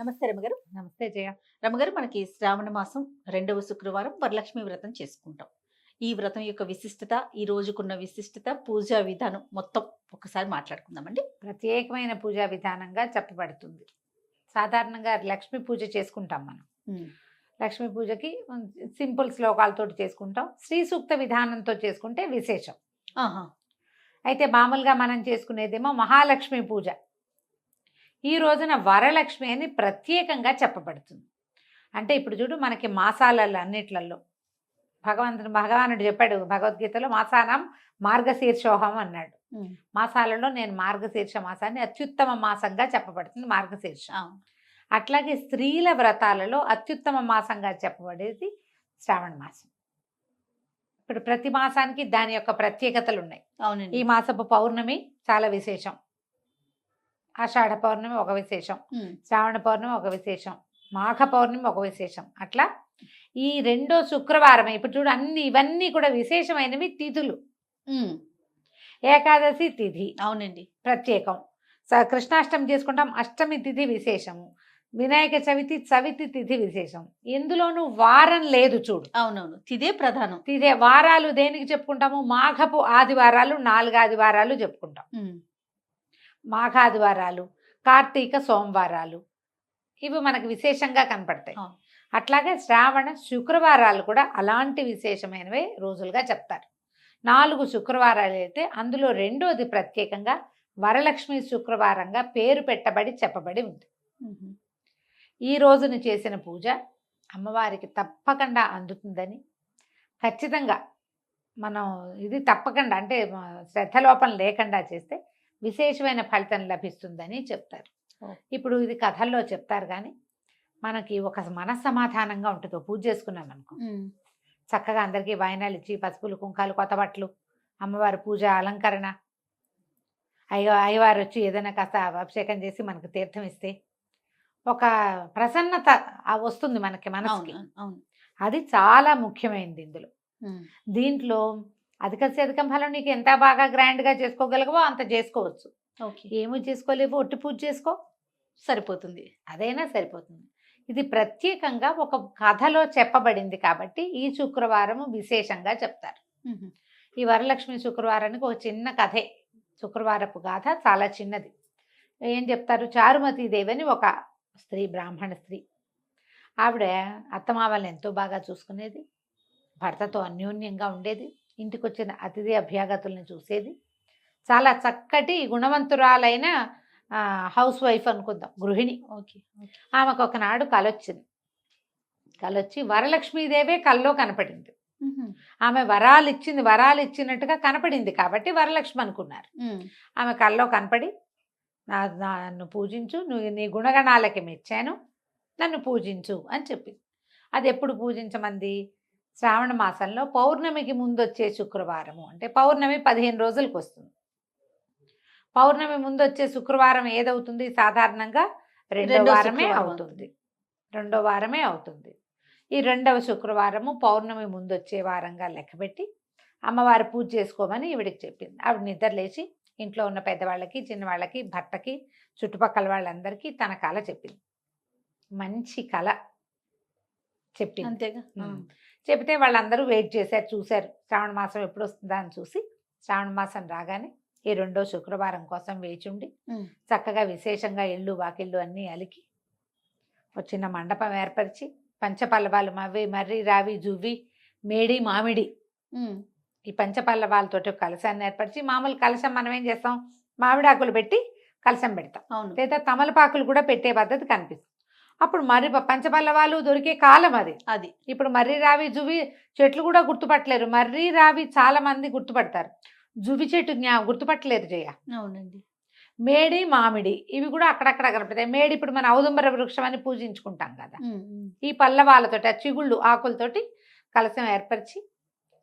నమస్తే రమగారు. నమస్తే జయ. రమగారు మనకి శ్రావణ మాసం రెండవ శుక్రవారం వరలక్ష్మి వ్రతం చేసుకుంటాం. ఈ వ్రతం యొక్క విశిష్టత ఈ రోజుకున్న విశిష్టత పూజా విధానం మొత్తం ఒకసారి మాట్లాడుకుందామండి. ప్రత్యేకమైన పూజా విధానంగా చెప్పబడుతుంది. సాధారణంగా లక్ష్మీ పూజ చేసుకుంటాం మనం. లక్ష్మీ పూజకి సింపుల్ శ్లోకాలతోటి చేసుకుంటాం. శ్రీ సూక్త విధానంతో చేసుకుంటే విశేషం. ఆహా. అయితే మామూలుగా మనం చేసుకునేదేమో మహాలక్ష్మి పూజ. ఈ రోజున వరలక్ష్మి అని ప్రత్యేకంగా చెప్పబడుతుంది. అంటే ఇప్పుడు చూడు మనకి మాసాలలో అన్నిట్లలో భగవంతుడు భగవానుడు చెప్పాడు భగవద్గీతలో మాసానం మార్గశీర్షోహం అన్నాడు. మాసాలలో నేను మార్గశీర్ష మాసాన్ని అత్యుత్తమ మాసంగా చెప్పబడుతుంది మార్గశీర్ష. అట్లాగే స్త్రీల వ్రతాలలో అత్యుత్తమ మాసంగా చెప్పబడేది శ్రావణ మాసం. ఇప్పుడు ప్రతి మాసానికి దాని యొక్క ప్రత్యేకతలు ఉన్నాయి అవునండి. ఈ మాసపు పౌర్ణమి చాలా విశేషం. ఆషాఢ పౌర్ణమి ఒక విశేషం శ్రావణ పౌర్ణమి ఒక విశేషం మాఘ పౌర్ణమి ఒక విశేషం. అట్లా ఈ రెండో శుక్రవారం ఇప్పుడు చూడు అన్ని ఇవన్నీ కూడా విశేషమైనవి తిథులు. ఏకాదశి తిథి. అవునండి. ప్రత్యేకం. స- కృష్ణాష్టమి చేసుకుంటాం అష్టమి తిథి విశేషము. వినాయక చవితి చవితి తిథి విశేషం. ఎందులోనూ వారం లేదు చూడు. అవునవును. ఇదే ప్రధానం. తిథే వారాలు దేనికి చెప్పుకుంటాము? మాఘపు ఆదివారాలు నాలుగు ఆదివారాలు చెప్పుకుంటాం. మాఘాదివారాలు కార్తీక సోమవారాలు ఇవి మనకు విశేషంగా కనపడతాయి. అట్లాగే శ్రావణ శుక్రవారాలు కూడా అలాంటి విశేషమైనవే రోజులుగా చెప్తారు. నాలుగు శుక్రవారాలు అయితే అందులో రెండోది ప్రత్యేకంగా వరలక్ష్మి శుక్రవారంగా పేరు పెట్టబడి చెప్పబడి ఉంది. ఈ రోజున చేసిన పూజ అమ్మవారికి తప్పకుండా అందుతుందని ఖచ్చితంగా మనం ఇది తప్పకుండా అంటే మ, శ్రద్ధలోపం లేకుండా చేస్తే విశేషమైన ఫలితం లభిస్తుందని చెప్తారు. ఇప్పుడు ఇది కథల్లో చెప్తారు కానీ మనకి ఒక మనస్సమాధానంగా ఉంటుంది. పూజ చేసుకున్నాం అనుకో. చక్కగా అందరికీ వాయినాలు ఇచ్చి పసుపులు కుంకాలు కొత్త బట్టలు అమ్మవారి పూజ అలంకరణ. అయ్య అయ్యవారు వచ్చి ఏదైనా కాస్త అభిషేకం చేసి మనకు తీర్థం ఇస్తే ఒక ప్రసన్నత వస్తుంది మనకి మనసుకి. అది చాలా ముఖ్యమైనది ఇందులో. దీంట్లో అధిక అధికం ఫలం నీకు ఎంత బాగా గ్రాండ్గా చేసుకోగలగవో అంత చేసుకోవచ్చు. ఓకే. ఏమీ చేసుకోలేవు ఒట్టి పూజ చేసుకో. సరిపోతుంది. అదైనా సరిపోతుంది. ఇది ప్రత్యేకంగా ఒక కథలో చెప్పబడింది కాబట్టి ఈ శుక్రవారము విశేషంగా చెప్తారు. ఈ వరలక్ష్మి శుక్రవారానికి ఒక చిన్న కథే. శుక్రవారపు గాథ చాలా చిన్నది. ఏం చెప్తారు? చారుమతి దేవి అని ఒక స్త్రీ బ్రాహ్మణ స్త్రీ. ఆవిడ అత్తమామల్ని ఎంతో బాగా చూసుకునేది. భర్తతో అన్యోన్యంగా ఉండేది. ఇంటికి వచ్చిన అతిథి అభ్యాగతుల్ని చూసేది. చాలా చక్కటి గుణవంతురాలైన హౌస్ వైఫ్ అనుకుందాం గృహిణి. ఓకే ఆమెకు ఒకనాడు కలొచ్చింది. కలొచ్చి వరలక్ష్మీదేవే కల్లో కనపడింది. ఆమె వరాలు ఇచ్చింది వరాలు ఇచ్చినట్టుగా కనపడింది కాబట్టి వరలక్ష్మి అనుకున్నారు. ఆమె కల్లో కనపడి నా- నన్ను పూజించు నువ్వు నీ గుణగణాలకి మెచ్చాను నన్ను పూజించు అని చెప్పింది. అది ఎప్పుడు పూజించమంది? శ్రావణ మాసంలో పౌర్ణమికి ముందు వచ్చే శుక్రవారము. అంటే పౌర్ణమి పదిహేను రోజులకు వస్తుంది పౌర్ణమి ముందు వచ్చే శుక్రవారం ఏదవుతుంది? సాధారణంగా రెండో వారమే అవుతుంది. రెండో వారమే అవుతుంది. ఈ రెండవ శుక్రవారము పౌర్ణమి ముందు వచ్చే వారంగా లెక్కపెట్టి అమ్మవారి పూజ చేసుకోమని ఈవిడికి చెప్పింది. ఆవిడ నిద్ర లేచి ఇంట్లో ఉన్న పెద్దవాళ్ళకి చిన్నవాళ్ళకి భర్తకి చుట్టుపక్కల వాళ్ళందరికీ తన కళ చెప్పింది. మంచి కళ చెప్పింది. అంతేగా? చెప్తే వాళ్ళందరూ వెయిట్ చేశారు చూశారు. శ్రావణ మాసం ఎప్పుడు వస్తుందా అని చూసి శ్రావణ మాసం రాగానే ఈ రెండో శుక్రవారం కోసం వేచి ఉండి ఉమ్, చక్కగా విశేషంగా ఇళ్ళు వాకిళ్ళు అన్నీ అలికి ఒక చిన్న మండపం ఏర్పరిచి పంచపల్లవాలు మవ్వి మర్రి రావి జువ్వి మేడి మామిడి ఈ పంచపల్లవాలతోటి కలశాన్ని ఏర్పరిచి మామూలు కలశం మనం ఏం చేస్తాం? మామిడాకులు పెట్టి కలశం పెడతాం. అవును. లేదా తమలపాకులు కూడా పెట్టే పద్ధతి కనిపిస్తుంది. అప్పుడు మర్రి పంచపల్లవాలు దొరికే కాలం అది. అది. ఇప్పుడు మర్రి రావి జువి చెట్లు కూడా గుర్తుపట్టలేరు. మర్రి రావి చాలా మంది గుర్తుపడతారు. జువి చెట్టు జ్ఞా గుర్తుపట్టలేరు జయ. అవునండి. మేడి మామిడి ఇవి కూడా అక్కడక్కడ కనపడతాయి. మేడి ఇప్పుడు మన ఔదుంబర వృక్షం అని పూజించుకుంటాం కదా. ఈ పల్లవాలతోటి ఆ చిగుళ్ళు ఆకులతోటి కలశం ఏర్పరిచి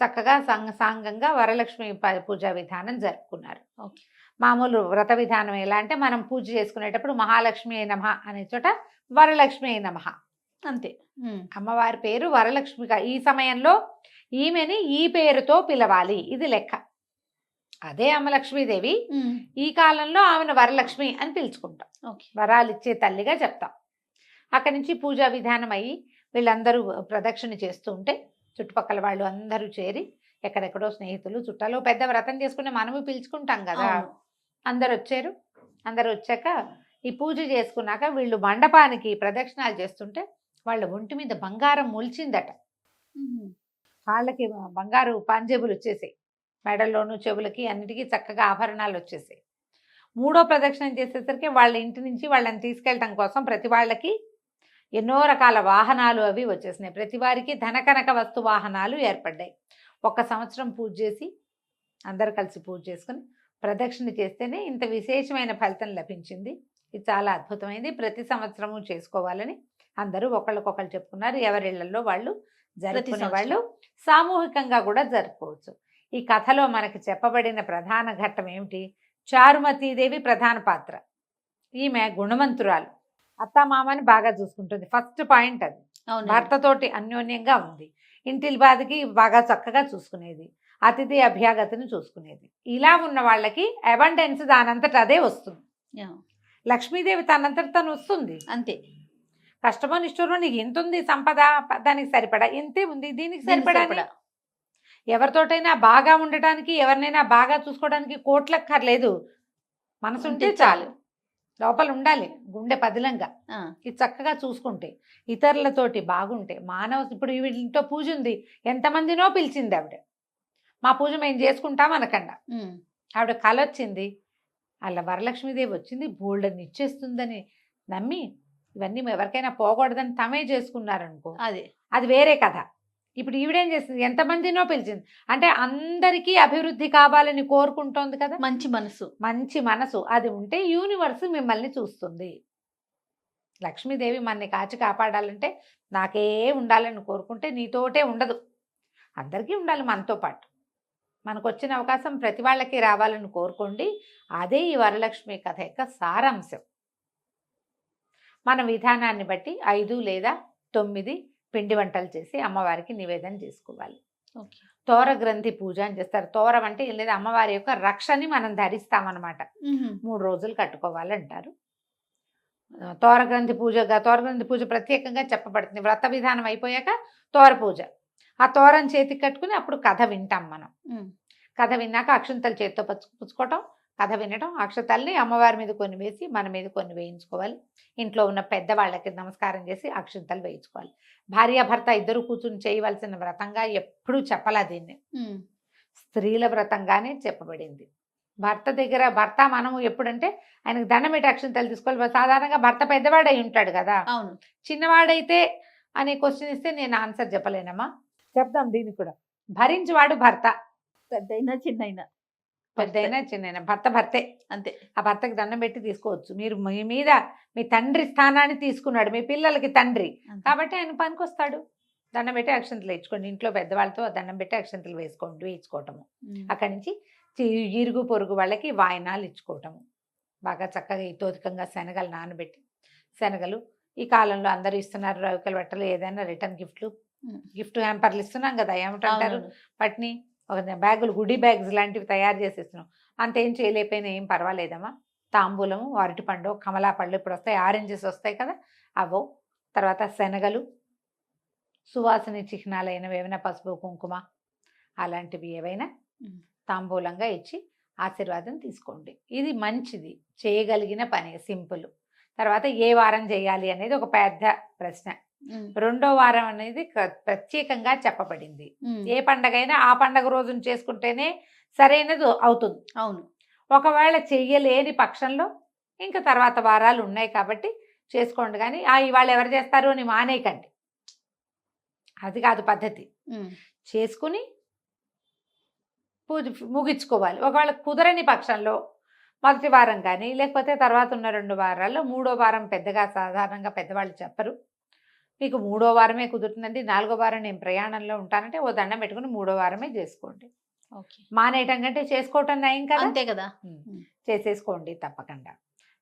చక్కగా సంగ సాంగంగా వరలక్ష్మి పూజా విధానం జరుపుకున్నారు. ఓకే. మామూలు వ్రత విధానం ఎలా అంటే మనం పూజ చేసుకునేటప్పుడు మహాలక్ష్మి నమ అనే చోట వరలక్ష్మి నమ. అంతే. అమ్మవారి పేరు వరలక్ష్మిగా ఈ సమయంలో ఈమెని ఈ పేరుతో పిలవాలి. ఇది లెక్క. అదే అమ్మలక్ష్మీదేవి. ఈ కాలంలో ఆమెను వరలక్ష్మి అని పిలుచుకుంటాం. వరాలు ఇచ్చే తల్లిగా చెప్తాం. అక్కడి నుంచి పూజా విధానం అయ్యి వీళ్ళందరూ ప్రదక్షిణ చేస్తూ ఉంటే చుట్టుపక్కల వాళ్ళు అందరూ చేరి ఎక్కడెక్కడో స్నేహితులు చుట్టాలు పెద్ద వ్రతం చేసుకుని మనము పిలుచుకుంటాం కదా. అందరు వచ్చారు అందరు వచ్చాక ఈ పూజ చేసుకున్నాక వీళ్ళు మండపానికి ప్రదక్షిణాలు చేస్తుంటే వాళ్ళ ఒంటి మీద బంగారం మొలిచిందట. ఉహు. కాళ్ళకి బంగారు పాంజేబులు వచ్చేసాయి. మెడల్లోనూ చెవులకి అన్నిటికీ చక్కగా ఆభరణాలు వచ్చేసాయి. మూడో ప్రదక్షిణం చేసేసరికి వాళ్ళ ఇంటి నుంచి వాళ్ళని తీసుకెళ్ళటం కోసం ప్రతి వాళ్ళకి ఎన్నో రకాల వాహనాలు అవి వచ్చేసినాయి. ప్రతి వారికి ధనకనక వస్తు వాహనాలు ఏర్పడ్డాయి. ఒక్క సంవత్సరం పూజ చేసి అందరు కలిసి పూజ చేసుకుని ప్రదక్షిణ చేస్తేనే ఇంత విశేషమైన ఫలితం లభించింది. ఇది చాలా అద్భుతమైంది. ప్రతి సంవత్సరము చేసుకోవాలని అందరూ ఒకళ్ళకొకళ్ళు చెప్పుకున్నారు. ఎవరిళ్ళలో వాళ్ళు జరుపుకునే వాళ్ళు సామూహికంగా కూడా జరుపుకోవచ్చు. ఈ కథలో మనకి చెప్పబడిన ప్రధాన ఘట్టం ఏమిటి? చారుమతీదేవి ప్రధాన పాత్ర. ఈమె గుణవంతురాలు అత్తామామని బాగా చూసుకుంటుంది. ఫస్ట్ పాయింట్ అది. అవును భర్తతోటి అన్యోన్యంగా ఉంది. ఇంటిల్ బాధకి బాగా చక్కగా చూసుకునేది. అతిథి అభ్యాగతిని చూసుకునేది. ఇలా ఉన్న వాళ్ళకి అబండెన్స్ దానంతట అదే వస్తుంది. లక్ష్మీదేవి తనంతట తను వస్తుంది అంతే. కష్టమో నిష్ఠూరమో నీకు ఎంత ఉంది సంపద దానికి సరిపడా ఇంతే ఉంది దీనికి సరిపడా. ఎవరితోటైనా బాగా ఉండటానికి ఎవరినైనా బాగా చూసుకోవడానికి కోట్లక్కర్లేదు. మనసు ఉంటే చాలు. లోపల ఉండాలి గుండె పదిలంగా. ఇది చక్కగా చూసుకుంటే ఇతరులతోటి బాగుంటే మానవ ఇప్పుడు వీళ్ళతో పూజ ఉంది ఎంతమందినో పిలిచింది ఆవిడ. మా పూజ మేము చేసుకుంటాం అనకండా. ఆవిడ కల వచ్చింది అలా వరలక్ష్మీదేవి వచ్చింది బోల్డని ఇచ్చేస్తుందని నమ్మి ఇవన్నీ ఎవరికైనా పోకూడదని తమే చేసుకున్నారనుకో అదే. అది వేరే కథ. ఇప్పుడు ఈవిడేం చేసింది? ఎంతమందినో పిలిచింది. అంటే అందరికీ అభివృద్ధి కావాలని కోరుకుంటోంది కదా? మంచి మనసు. మంచి మనసు. అది ఉంటే యూనివర్స్ మిమ్మల్ని చూస్తుంది. లక్ష్మీదేవి మనని కాచి కాపాడాలంటే నాకే ఉండాలని కోరుకుంటే నీతోటే ఉండదు. అందరికీ ఉండాలి మనతో పాటు. మనకు వచ్చిన అవకాశం ప్రతి వాళ్ళకి రావాలని కోరుకోండి. అదే ఈ వరలక్ష్మి కథ యొక్క సారాంశం. మన విధానాన్ని బట్టి ఐదు లేదా తొమ్మిది పిండి వంటలు చేసి అమ్మవారికి నివేదన చేసుకోవాలి. తోర గ్రంథి పూజ అని చేస్తారు. తోరం అంటే ఏం లేదు అమ్మవారి యొక్క రక్షని మనం ధరిస్తామన్నమాట. మూడు రోజులు కట్టుకోవాలంటారు. ఆ, తోర గ్రంథి పూజగా తోర గ్రంథి పూజ ప్రత్యేకంగా చెప్పబడుతుంది. వ్రత విధానం అయిపోయాక తోర పూజ. ఆ తోరం చేతికి కట్టుకుని అప్పుడు కథ వింటాం మనం. కథ విన్నాక అక్షంతలు చేత్తో పచ్చు పుచ్చుకోవటం కథ వినడం అక్షతల్ని అమ్మవారి మీద కొన్ని వేసి మన మీద కొన్ని వేయించుకోవాలి. ఇంట్లో ఉన్న పెద్దవాళ్ళకి నమస్కారం చేసి అక్షంతలు వేయించుకోవాలి. భార్యాభర్త ఇద్దరు కూర్చుని చేయవలసిన వ్రతంగా ఎప్పుడూ చెప్పలా దీన్ని. స్త్రీల వ్రతంగానే చెప్పబడింది. భర్త దగ్గర భర్త మనము ఎప్పుడంటే ఆయనకు దండం పెట్టి అక్షంతలు తీసుకోవాలి. సాధారణంగా భర్త పెద్దవాడై ఉంటాడు కదా. అవును. చిన్నవాడైతే అనే క్వశ్చన్ ఇస్తే నేను ఆన్సర్ చెప్పలేనమ్మా. చెప్దాం దీనికి కూడా. భరించువాడు భర్త. పెద్దయినా చిన్నయినా. పెద్దయినా చిన్న భర్త భర్తే. అంతే. ఆ భర్తకి దండం పెట్టి తీసుకోవచ్చు. మీరు మీ మీద మీ తండ్రి స్థానాన్ని తీసుకున్నాడు మీ పిల్లలకి తండ్రి. కాబట్టి ఆయన పనికొస్తాడు. దండం పెట్టి అక్షంతలు వేయించుకోండి. ఇంట్లో పెద్దవాళ్ళతో దండం పెట్టి అక్షంతలు వేసుకోండి వేయించుకోవటము. అక్కడి నుంచి ఇరుగు పొరుగు వాళ్ళకి వాయినాలు ఇచ్చుకోవటము. బాగా చక్కగా ఇతోధికంగా శనగలు నానబెట్టి శనగలు ఈ కాలంలో అందరూ ఇస్తున్నారు రవికల బట్టలు ఏదైనా రిటర్న్ గిఫ్ట్లు. గిఫ్ట్ హ్యాంపర్లు ఇస్తున్నాం కదా ఏమిటంటారు. వాటిని ఒక బ్యాగులు గుడి బ్యాగ్స్ లాంటివి తయారు చేసి ఇస్తున్నాం అంతేం చేయలేకపోయినా ఏం పర్వాలేదమ్మా. తాంబూలము అరటిపండు కమలా పళ్ళు ఇప్పుడు వస్తాయి ఆరెంజెస్ వస్తాయి కదా అవో. తర్వాత శనగలు సువాసన చిహ్నాలైనవి ఏమైనా పసుపు కుంకుమ అలాంటివి ఏవైనా. తాంబూలంగా ఇచ్చి ఆశీర్వాదం తీసుకోండి. ఇది మంచిది చేయగలిగిన పని సింపుల్. తర్వాత ఏ వారం చేయాలి అనేది ఒక పెద్ద ప్రశ్న. రెండో వారం అనేది ప్ర- ప్రత్యేకంగా చెప్పబడింది. ఏ పండగ అయినా ఆ పండగ రోజున చేసుకుంటేనే సరైనది అవుతుంది. అవును. ఒకవేళ చెయ్యలేని పక్షంలో ఇంకా తర్వాత వారాలు ఉన్నాయి కాబట్టి చేసుకోండి. కానీ ఆ ఇవాళ ఎవరు చేస్తారు అని మానేయకండి. అది కాదు పద్ధతి. చేసుకుని పూజ ముగించుకోవాలి. ఒకవేళ కుదరని పక్షంలో మొదటి వారం కానీ లేకపోతే తర్వాత ఉన్న రెండు వారాల్లో మూడో వారం పెద్దగా సాధారణంగా పెద్దవాళ్ళు చెప్పరు. మీకు మూడో వారమే కుదురుతుందండి. నాలుగో వారం నేను ప్రయాణంలో ఉంటానంటే ఓ దండం పెట్టుకుని మూడో వారమే చేసుకోండి. ఓకే. మానేయటం కంటే చేసుకోవటం నయం కదా? అంతే కదా. చేసేసుకోండి తప్పకుండా.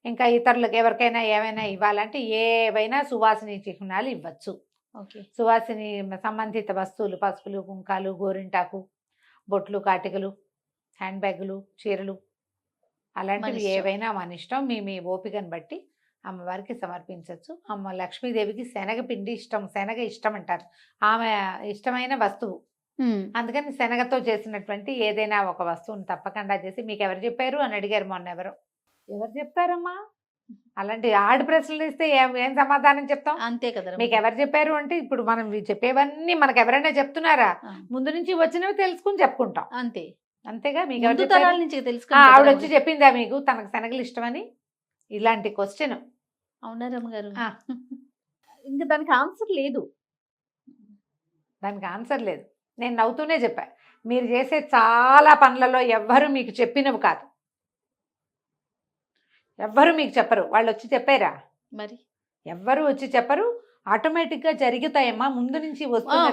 ఇంకా ఇతరులకు ఎవరికైనా ఏమైనా ఇవ్వాలంటే ఏవైనా సువాసిని చిహ్నాలు ఇవ్వచ్చు. సువాసిని సంబంధిత వస్తువులు పసుపులు కుంకాలు గోరింటాకు బొట్లు కాటికలు హ్యాండ్ బ్యాగులు చీరలు అలాంటివి. ఏవైనా మన ఇష్టం మీ మీ ఓపికను బట్టి అమ్మవారికి సమర్పించవచ్చు అమ్మ లక్ష్మీదేవికి శనగపిండి ఇష్టం శనగ ఇష్టం అంటారు. ఆమె ఇష్టమైన వస్తువు. అందుకని శనగతో చేసినటువంటి ఏదైనా ఒక వస్తువుని తప్పకుండా చేసి మీకు ఎవరు చెప్పారు అని అడిగారు మొన్న ఎవరు? ఎవరు చెప్తారమ్మా అలాంటి ఆడు ప్రశ్నలు ఇస్తే ఏం ఏం సమాధానం చెప్తాం? అంతే కదా మీకు ఎవరు చెప్పారు అంటే ఇప్పుడు మనం చెప్పేవన్నీ మనకు ఎవరైనా చెప్తున్నారా. ముందు నుంచి వచ్చినవి తెలుసుకుని చెప్పుకుంటాం. అంతే. అంతేగా? మీకు ఆవిడ వచ్చి చెప్పిందా మీకు? తనకు శనగలు ఇష్టమని? ఇలాంటి క్వశ్చన్. అవునా రమ్మగారు ఆ. ఇంకా దానికి ఆన్సర్ లేదు. దానికి ఆన్సర్ లేదు. నేను నవ్వుతూనే చెప్పా. మీరు చేసే చాలా పనులలో ఎవ్వరు మీకు చెప్పినవి కాదు. ఎవ్వరు మీకు చెప్పరు. వాళ్ళు వచ్చి చెప్పారా? మరి? ఎవ్వరు వచ్చి చెప్పరు. ఆటోమేటిక్గా జరుగుతాయమ్మా. ముందు నుంచి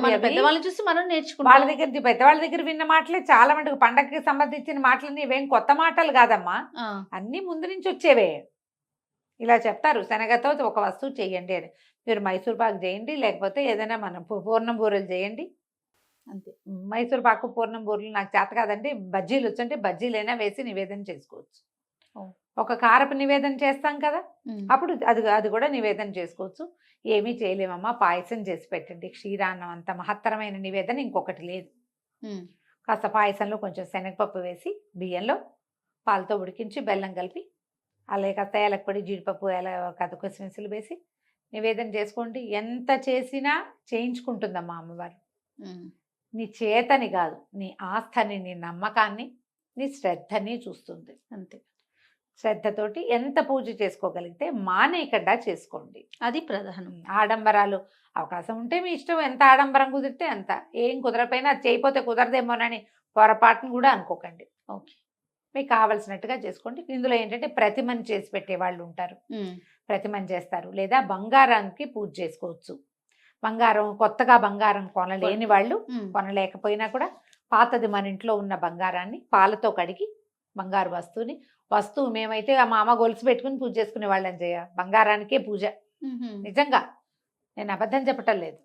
అవి. పెద్దవాళ్ళని చూసి మనం వాళ్ళ నేర్చుకుంటాం దగ్గర నుంచి పెద్దవాళ్ళ దగ్గర విన్న మాటలే చాలా మటుకు పండగకి సంబంధించిన మాటలని ఇవేం కొత్త మాటలు కాదమ్మా. అన్నీ ముందు నుంచి వచ్చేవే. ఇలా చెప్తారు. శనగతో ఒక వస్తువు చేయండి అని. మీరు మైసూర్ పాకు చేయండి లేకపోతే ఏదైనా మనం పూర్ణం బూరెలు చేయండి. అంతే. మైసూర్ పాకు పూర్ణం బూరెలు నాకు చేత కాదండి. బజ్జీలు వచ్చంటే బజ్జీలైనా వేసి నివేదన చేసుకోవచ్చు. ఒక కారపు నివేదన చేస్తాం కదా. అప్పుడు అది అది కూడా నివేదన చేసుకోవచ్చు. ఏమీ చేయలేమమ్మా పాయసం చేసి పెట్టండి. క్షీరాన్నం అంత మహత్తరమైన నివేదన ఇంకొకటి లేదు. కాస్త పాయసంలో కొంచెం శనగపప్పు వేసి బియ్యంలో పాలతో ఉడికించి బెల్లం కలిపి అలాగే కాస్త ఏలకపొడి జీడిపప్పు ఎలా కథ కిస్మిస్సులు వేసి నివేదన చేసుకోండి. ఎంత చేసినా చేయించుకుంటుందమ్మా అమ్మవారు. నీ చేతని కాదు నీ ఆస్థని నీ నమ్మకాన్ని నీ శ్రద్ధని చూస్తుంది. అంతే. శ్రద్ధతోటి ఎంత పూజ చేసుకోగలిగితే మానేయకుండా చేసుకోండి. అది ప్రధానం. ఆడంబరాలు అవకాశం ఉంటే మీ ఇష్టం ఎంత ఆడంబరం కుదిరితే అంత. ఏం కుదరపోయినా అది చేయకపోతే కుదరదేమోనని పొరపాటును కూడా అనుకోకండి. ఓకే. మీకు కావలసినట్టుగా చేసుకోండి. ఇందులో ఏంటంటే ప్రతిమని చేసి పెట్టే వాళ్ళు ఉంటారు. ప్రతిమని చేస్తారు. లేదా బంగారానికి పూజ చేసుకోవచ్చు. బంగారం కొత్తగా బంగారం కొనలేని వాళ్ళు. కొనలేకపోయినా కూడా పాతది మన ఇంట్లో ఉన్న బంగారాన్ని పాలతో కడిగి బంగారు వస్తువుని వస్తువు మేమైతే మా అమ్మ గొలుసు పెట్టుకుని పూజ చేసుకునే వాళ్ళని చేయ బంగారానికే పూజ. నిజంగా. నేను అబద్ధం చెప్పటం లేదు.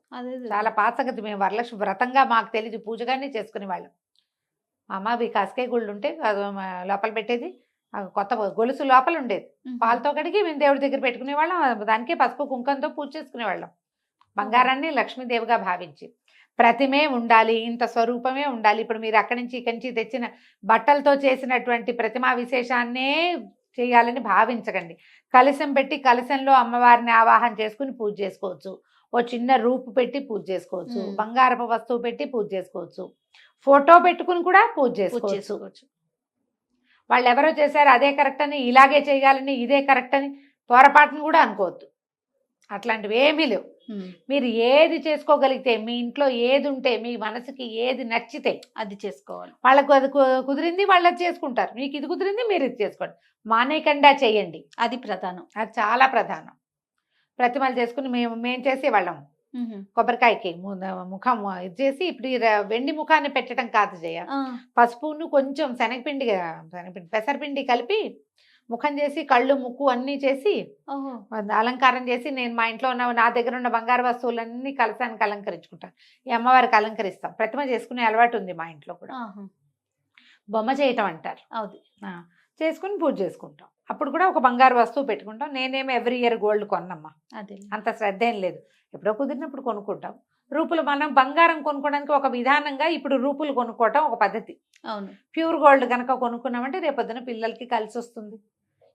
చాలా పాతగతి మేము వరలక్ష్మి వ్రతంగా మాకు తెలియదు పూజగానే చేసుకునే వాళ్ళం. మా అమ్మ అవి కాసకాయ గుళ్ళు ఉంటే లోపల పెట్టేది. కొత్త గొలుసు లోపల ఉండేది. పాలతో కడిగి మేము దేవుడి దగ్గర పెట్టుకునే వాళ్ళం. దానికే పసుపు కుంకంతో పూజ చేసుకునే వాళ్ళం. బంగారాన్ని లక్ష్మీదేవిగా భావించి. ప్రతిమే ఉండాలి ఇంత స్వరూపమే ఉండాలి. ఇప్పుడు మీరు అక్కడి నుంచి ఇక్కడి నుంచి తెచ్చిన బట్టలతో చేసినటువంటి ప్రతిమా విశేషాన్నే చేయాలని భావించకండి. కలశం పెట్టి కలశంలో అమ్మవారిని ఆవాహన చేసుకుని పూజ చేసుకోవచ్చు. ఓ చిన్న రూపు పెట్టి పూజ చేసుకోవచ్చు. బంగారపు వస్తువు పెట్టి పూజ చేసుకోవచ్చు. ఫోటో పెట్టుకుని కూడా పూజ చేసుకోవచ్చు. వాళ్ళు ఎవరో చేశారు అదే కరెక్ట్ అని ఇలాగే చేయాలని ఇదే కరెక్ట్ అని పొరపాటును కూడా అనుకోవద్దు. అట్లాంటివి ఏమీ లేవు. మీరు ఏది చేసుకోగలిగితే మీ ఇంట్లో ఏది ఉంటే మీ మనసుకి ఏది నచ్చితే అది చేసుకోవాలి. వాళ్ళకు అది కుదిరింది వాళ్ళు చేసుకుంటారు. మీకు ఇది కుదిరింది మీరు ఇది చేసుకోండి. మానేయకుండా చేయండి. అది ప్రధానం. అది చాలా ప్రధానం. ప్రతిమలు చేసుకుని మేము మేము చేసేవాళ్ళం. ఉహుం. కొబ్బరికాయకి ముఖం ఇది చేసి ఇప్పుడు వెండి ముఖాన్ని పెట్టడం కాదు చేయ ఆ, పసుపును కొంచెం శనగపిండి శనగపిండి పెసరపిండి కలిపి ముఖం చేసి కళ్ళు ముక్కు అన్నీ చేసి అలంకారం చేసి నేను మా ఇంట్లో ఉన్న నా దగ్గర ఉన్న బంగారు వస్తువులన్నీ కలసానికి అలంకరించుకుంటాను ఈ అమ్మవారికి అలంకరిస్తాం. ప్రతిమ చేసుకునే అలవాటు ఉంది మా ఇంట్లో కూడా. బొమ్మ చేయటం అంటారు. అవుది. ఆ, చేసుకుని పూజ చేసుకుంటాం. అప్పుడు కూడా ఒక బంగారు వస్తువు పెట్టుకుంటాం. నేనేమి ఎవ్రీ ఇయర్ గోల్డ్ కొన్నమ్మా. అదే అంత శ్రద్ధ ఏం లేదు. ఎప్పుడో కుదిరినప్పుడు కొనుక్కుంటాం. రూపులు మనం బంగారం కొనుక్కోవడానికి ఒక విధానంగా ఇప్పుడు రూపులు కొనుక్కోవటం ఒక పద్ధతి. అవును. ప్యూర్ గోల్డ్ కనుక కొనుక్కున్నామంటే రేపొద్దున పిల్లలకి కలిసి వస్తుంది.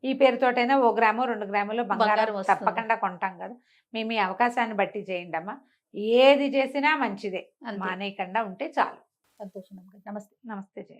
ఈ పేరుతోటైనా ఓ గ్రాము రెండు గ్రాములు బంగారం. తప్పకుండా కొంటాం కదా. మేము ఈ అవకాశాన్ని బట్టి చేయండి అమ్మా. ఏది చేసినా మంచిదే. మానేయకుండా ఉంటే చాలు. సంతోషం నమస్తే. నమస్తే జయ.